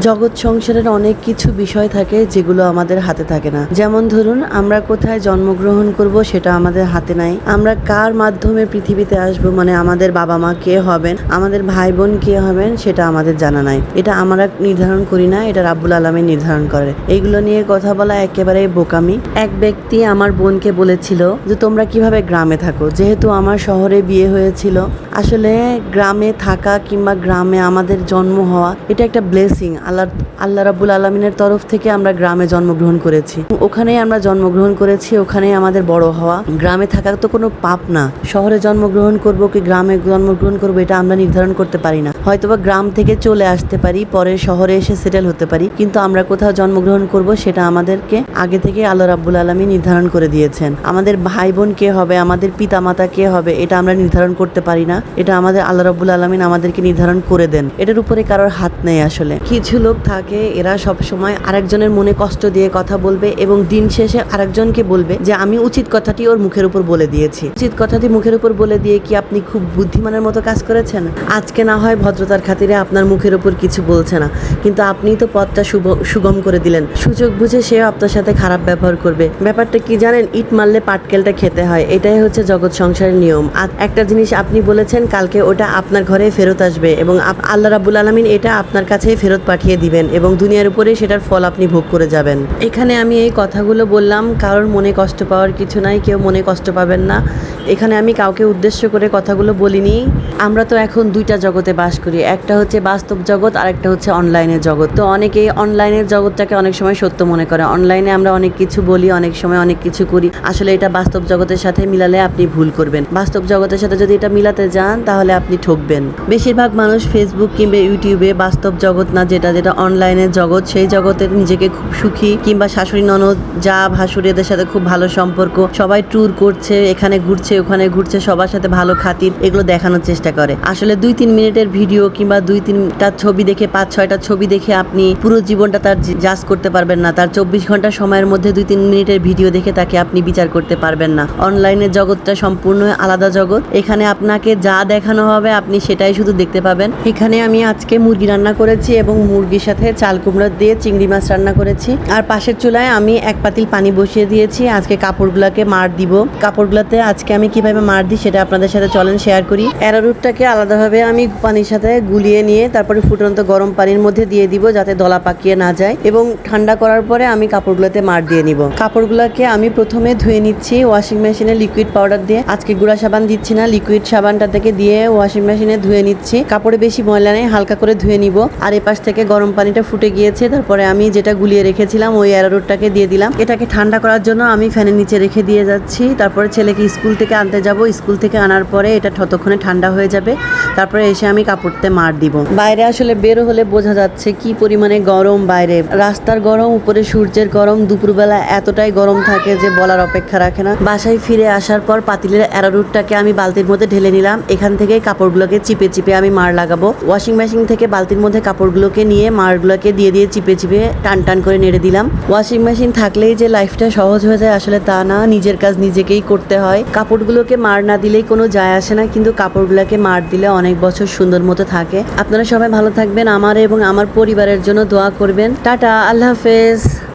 জগৎ সংসারের অনেক কিছু বিষয় থাকে যেগুলো আমাদের হাতে থাকে না। যেমন ধরুন, আমরা কোথায় জন্মগ্রহণ করব সেটা আমাদের হাতে নাই। আমরা কার মাধ্যমে পৃথিবীতে আসব মানে আমাদের বাবা মা কে হবেন, আমাদের ভাই বোন কে হবেন, সেটা আমাদের জানা নাই। এটা আমরা নির্ধারণ করি না, এটা রাব্বুল আলমী নির্ধারণ করে। এইগুলো নিয়ে কথা বলা একেবারে বোকামি। এক ব্যক্তি আমার বোনকে বলেছিল যে, তোমরা কীভাবে গ্রামে থাকো? যেহেতু আমার শহরে বিয়ে হয়েছিল। আসলে গ্রামে থাকা কিংবা গ্রামে আমাদের জন্ম হওয়া, এটা একটা ব্লেসিং আল্লাহ আল্লাহ রাবুল আলমিনের তরফ থেকে আমরা গ্রামে জন্মগ্রহণ করেছি। ওখানেই আমরা জন্মগ্রহণ করেছি, ওখানেই আমাদের বড় হওয়া। গ্রামে থাকা তো কোনো পাপ না। শহরে জন্মগ্রহণ করব কি গ্রামে জন্মগ্রহণ করব এটা আমরা নির্ধারণ করতে পারি না। হয়তোবা গ্রাম থেকে চলে আসতে পারি, পরে শহরে এসে সেটেল হতে পারি, কিন্তু আমরা কোথাও জন্মগ্রহণ করব সেটা আমাদেরকে আগে থেকে আল্লাহ রাব্বুল আলমী নির্ধারণ করে দিয়েছেন। আমাদের ভাই বোন কে হবে, আমাদের পিতা মাতা কে হবে, এটা আমরা নির্ধারণ করতে পারি না। এটা আমাদের আল্লাহ রাব্বুল আলমিন আমাদেরকে নির্ধারণ করে দেন। এটার উপরে কারোর হাত নেই আসলে। কিছু লোক থাকে, এরা সব সময় আরেকজনের মনে কষ্ট দিয়ে কথা বলবে এবং দিন শেষে আরেকজনকে বলবে যে, আমি উচিত কথাটি ওর মুখের উপর বলে দিয়েছি। উচিত কথাটি মুখের উপর বলে দিয়ে কি আপনি খুব বুদ্ধিমানের মতো কাজ করেছেন? আজকে না হয় ভদ্রতার খাতিরে আপনার মুখের উপর কিছু বলছে না। কিন্তু আপনি তো পথটা সুগম করে দিলেন। সুযোগ বুঝে সেও আপনার সাথে খারাপ ব্যবহার করবে। ব্যাপারটা কি জানেন? ইট মারলে পাটকেলটা খেতে হয়। এটাই হচ্ছে জগৎ সংসারের নিয়ম। আর একটা জিনিস আপনি বলেছেন, কালকে ওটা আপনার ঘরে ফেরত আসবে এবং আল্লাহ রাবুল আলমিন এটা আপনার কাছেই ফেরত পাঠিয়ে দিবেন এবং দুনিয়ার উপরে সেটার ফল আপনি ভোগ করে যাবেন। এখানে আমি এই কথাগুলো বললাম, কারোর মনে কষ্ট পাওয়ার কিছু নাই, কেউ মনে কষ্ট পাবেন না। এখানে আমি কাউকে উদ্দেশ্য করে কথাগুলো বলিনি। আমরা তো এখন দুইটা জগতে বাস করি, একটা হচ্ছে বাস্তব জগৎ আর একটা হচ্ছে অনলাইনের জগৎ। তো অনেকেই অনলাইনের জগৎটাকে অনেক সময় সত্য মনে করে। অনলাইনে আমরা অনেক কিছু বলি, অনেক সময় অনেক কিছু করি। আসলে এটা বাস্তব জগতের সাথে মিলালে আপনি ভুল করবেন। বাস্তব জগতের সাথে যদি এটা মিলাতে যান, তাহলে আপনি ঠকবেন। বেশিরভাগ মানুষ ফেসবুক কিংবা ইউটিউবে বাস্তব জগৎ না যেটা যেটা অনলাইনের জগৎ, সেই জগতের নিজেকে খুব সুখী। কিংবা শাশুড়ি, ননদ, যা ভাসুর, এদের সাথে খুব ভালো সম্পর্ক। সবাই ট্যুর করছে, এখানে ঘুরছে, ওখানে ঘুরছে, সবার সাথে ভালো খাতির, এগুলো দেখানোর চেষ্টা করে। আসলে দুই তিন মিনিটের ভিডিও কিংবা দুই তিনটা ছবি দেখে, পাঁচ ছয়টা ছবি দেখে আপনি পুরো জীবনটা তার জাজ করতে পারবেন না। তার চব্বিশ ঘণ্টা সময়ের মধ্যে দুই তিন মিনিটের ভিডিও দেখে তাকে আপনি বিচার করতে পারবেন না। অনলাইনের জগৎটা সম্পূর্ণ আলাদা জগৎ। এখানে আপনাকে যা দেখানো হবে, আপনি সেটাই শুধু দেখতে পাবেন। এখানে আমি আজকে মুরগি রান্না করেছি এবং মুরগির সাথে চাল কুমড়ো দিয়ে চিংড়ি মাছ রান্না করেছি। আর পাশের চুলায় আমি এক পাতিল পানি বসিয়ে দিয়েছি। আজকে কাপড়গুলোকে মার দিব। কাপড়গুলোতে আজকে আমি কীভাবে মার দিই সেটা আপনাদের সাথে চলেন শেয়ার করি। অ্যারারুটটাকে আলাদাভাবে আমি পানির সাথে গুলিয়ে নিয়ে তারপরে ফুটন্ত গরম পানির মধ্যে দিয়ে দিব যাতে দলা পাকিয়ে না যায় এবং ঠান্ডা করার পরে আমি কাপড়গুলোতে মার দিয়ে নিব। কাপড়গুলোকে আমি প্রথমে ধুয়ে নিচ্ছি ওয়াশিং মেশিনে লিকুইড পাউডার দিয়ে। আজকে গুঁড়া সাবান দিচ্ছি না লিকুইড সাবানটা থেকে দিয়ে ওয়াশিং মেশিনে ধুয়ে নিচ্ছি। কাপড়ে বেশি ময়লা নেই, হালকা করে ধুয়ে নিব। আর এপাশ থেকে গরম পানিটা ফুটে গিয়েছে, তারপরে আমি যেটা গুলিয়ে রেখেছিলাম ওই অ্যারারুটটাকে দিয়ে দিলাম। এটাকে ঠান্ডা করার জন্য আমি ফ্যানের নিচে রেখে দিয়ে যাচ্ছি। তারপরে ছেলেকে স্কুল থেকে আনতে যাব। স্কুল থেকে আনার পরে এটা ততক্ষণে ঠান্ডা হয়ে যাবে। তারপরে এসে আমি কাপড়তে মার দিব। বাইরে আসলে বের হলে বোঝা যাচ্ছে কি পরিমাণে গরম বাইরে। রাস্তার গরম, উপরে সূর্যের গরম, দুপুরবেলা এতটাই গরম থাকে যে বলার অপেক্ষা রাখে না। বাসায় ফিরে আসার পর পাতিলের অ্যারারুটটাকে আমি বালতির মধ্যে ঢেলে নিলাম। এখান থেকে কাপড়গুলোকে চিপে চিপে আমি মার লাগাবো। ওয়াশিং মেশিন থেকে বালতির মধ্যে কাপড়গুলোকে নিয়ে মারগুলোকে দিয়ে দিয়ে চিপে চিপে টান টান করে নেড়ে দিলাম। ওয়াশিং মেশিন থাকলেই যে লাইফটা সহজ হয়ে যায় আসলে তা না, নিজের কাজ নিজেকেই করতে হয়। কাপড়গুলোকে মার না দিলেই কোনো যায় আসে না, কিন্তু কাপড়গুলোকে মার দিলে অনেক বছর সুন্দর মতো থাকে। আপনারা সবাই ভালো থাকবেন আমার এবং আমার পরিবারের জন্য দোয়া করবেন। টাটা, আল্লাহ হাফেজ।